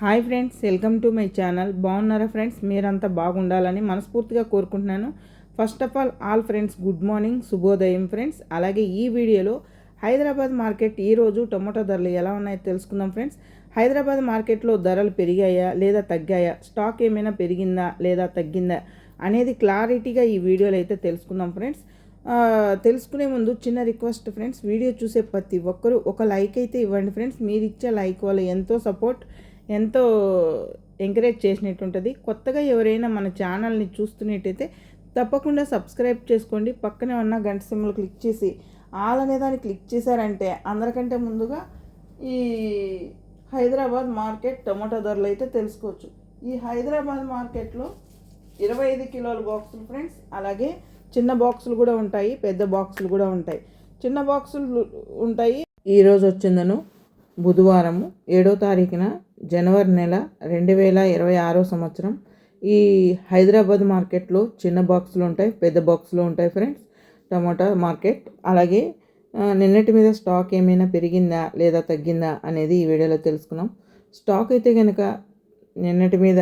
Hi friends welcome to my channel. బాగున్నారా friends? మీరంతా బాగుండాలని మనస్ఫూర్తిగా కోరుకుంటున్నాను. First of all all friends good morning శుభోదయం ఫ్రెండ్స్. అలాగే ఈ వీడియోలో హైదరాబాద్ మార్కెట్ ఈరోజు టొమాటో ధరలు ఎలా ఉన్నాయో తెలుసుకుందాం ఫ్రెండ్స్. హైదరాబాద్ మార్కెట్లో ధరలు పెరిగాయా లేదా తగ్గాయా? స్టాక్ ఏమైనా పెరిగిందా లేదా తగ్గిందా అనేది క్లారిటీగా ఈ వీడియోలో అయితే తెలుసుకుందాం ఫ్రెండ్స్. తెలుసుకునే ముందు చిన్న రిక్వెస్ట్ ఫ్రెండ్స్. వీడియో చూసే ప్రతి ఒక్కరూ ఒక లైక్ అయితే ఇవ్వండి ఫ్రెండ్స్. మీరు ఇచ్చే లైక్ వల్ల ఎంతో సపోర్ట్ ఎంతో ఎంకరేజ్ చేసినట్టు ఉంటుంది కొత్తగా ఎవరైనా మన ఛానల్ని చూస్తున్నట్టయితే తప్పకుండా సబ్స్క్రైబ్ చేసుకోండి. పక్కనే ఉన్న గంట సింబల్ క్లిక్ చేసి ఆల్ అనే దాన్ని క్లిక్ చేశారంటే అందరికంటే ముందుగా ఈ హైదరాబాద్ మార్కెట్ టమాటా ధరలు అయితే తెలుసుకోవచ్చు. ఈ హైదరాబాద్ మార్కెట్లో ఇరవై ఐదు కిలోల బాక్సులు ఫ్రెండ్స్ అలాగే చిన్న బాక్సులు కూడా ఉంటాయి పెద్ద బాక్సులు కూడా ఉంటాయి. చిన్న బాక్సులు ఉంటాయి. ఈరోజు వచ్చిందను బుధవారము ఏడో తారీఖున జనవరి నెల రెండు వేల ఇరవై ఆరో సంవత్సరం. ఈ హైదరాబాద్ మార్కెట్లో చిన్న బాక్సులు ఉంటాయి పెద్ద బాక్సులు ఉంటాయి ఫ్రెండ్స్. టమాటా మార్కెట్. అలాగే నిన్నటి మీద స్టాక్ ఏమైనా పెరిగిందా లేదా తగ్గిందా అనేది ఈ వీడియోలో తెలుసుకున్నాం. స్టాక్ అయితే కనుక నిన్నటి మీద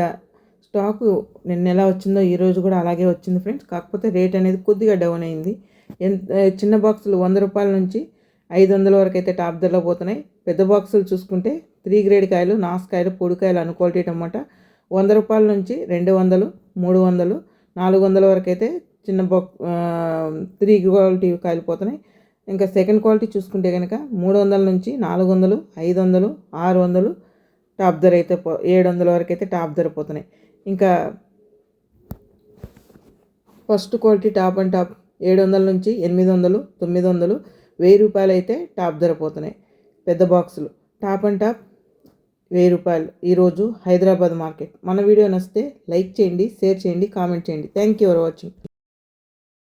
స్టాకు నిన్న ఎలా వచ్చిందో ఈ రోజు కూడా అలాగే వచ్చింది ఫ్రెండ్స్. కాకపోతే రేట్ అనేది కొద్దిగా డౌన్ అయింది. ఎంత చిన్న బాక్సులు వంద రూపాయల నుంచి ఐదు వందల వరకు అయితే టాప్ ధరలో పోతున్నాయి. పెద్ద బాక్సులు చూసుకుంటే త్రీ గ్రేడ్ కాయలు నాసుకాయలు పొడికాయలు అను క్వాలిటీ టమాటా వంద రూపాయల నుంచి రెండు వందలు మూడు వందలు నాలుగు వందల వరకు అయితే చిన్న బాక్ త్రీ క్వాలిటీ కాయలు పోతున్నాయి. ఇంకా సెకండ్ క్వాలిటీ చూసుకుంటే కనుక మూడు వందల నుంచి నాలుగు వందలు ఐదు వందలు ఆరు వందలు టాప్ ధర అయితే పో ఏడు వందల వరకు అయితే టాప్ ధర పోతున్నాయి. ఇంకా first quality top and top ఏడు వందల నుంచి ఎనిమిది వందలు తొమ్మిది వందలు వెయ్యి రూపాయలు అయితే టాప్ ధర పోతున్నాయి. పెద్ద బాక్సులు. టాప్ అండ్ టాప్ వెయ్యి రూపాయలు. ఈరోజు హైదరాబాద్ మార్కెట్. మన వీడియో నచ్చితే లైక్ చేయండి షేర్ చేయండి కామెంట్ చేయండి. Thank you for watching